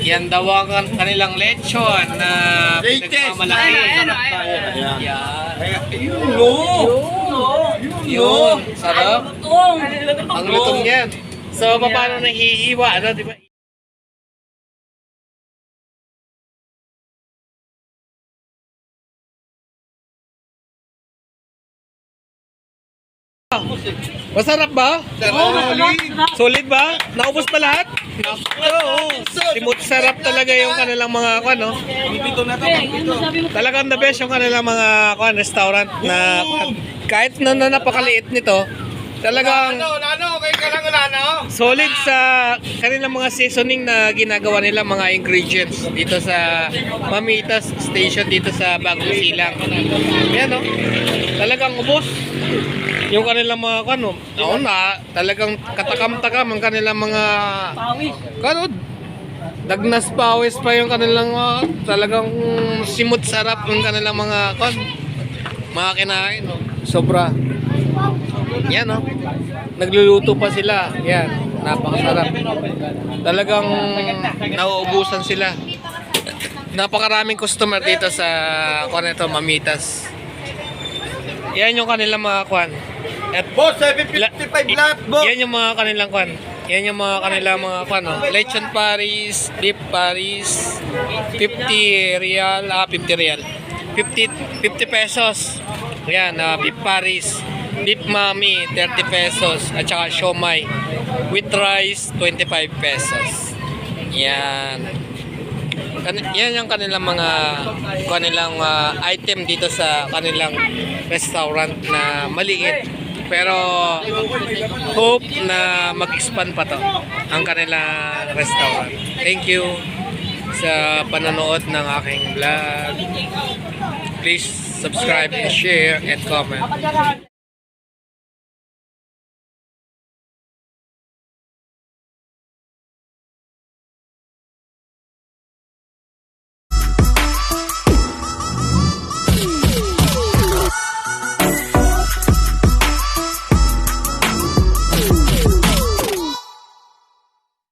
Yan daw ang kan- kanilang lechon na pinagmamalaki. Ayan. Yan. Yun, no. Yun, sarap. Ang lutong yan. So, paano nahihiwa, ano, di ba? Masarap ba? Solid ba? Naubos pa lahat? Oo. Simut sarap talaga yung kanilang mga kwan, no? Talagang the best yung kanilang mga kwan, restaurant na kwan. kahit na, na napakaliit nito, talagang solid sa kanilang mga seasoning na ginagawa nila mga ingredients dito sa Mamitas Station dito sa Bagong Silang. Yan no. Talagang ubos. Yung kanilang mga ano, ako na, talagang katakam-takam ang kanilang mga kano, dagnas pawis pa yung kanilang mga, talagang simut sarap yung kanilang mga kon, mga kinain. No? Sobra. Yan no. Nagluluto pa sila. Yan. Napakasarap. Talagang nauubusan sila. Napakaraming customer dito sa ito, Mamitas. Yan yung kanilang mga kwan. At Boss, 755 lahat, boss. yan yung mga kanilang kwan. Yan yung mga kanilang mga kwan. Oh. Lechon Paris, beef Paris, 50 real, ah 50 real. 50 50 pesos. Yan, ah, beef Paris. Beef Mami, 30 pesos. At saka siomay. With rice, 25 pesos. Yan. Yan yung kanilang mga kanilang ah, item dito sa kanilang restaurant na maliit pero hope na mag-expand pa to ang kanilang restaurant. Thank you sa panonood ng aking vlog. Please subscribe and share and comment.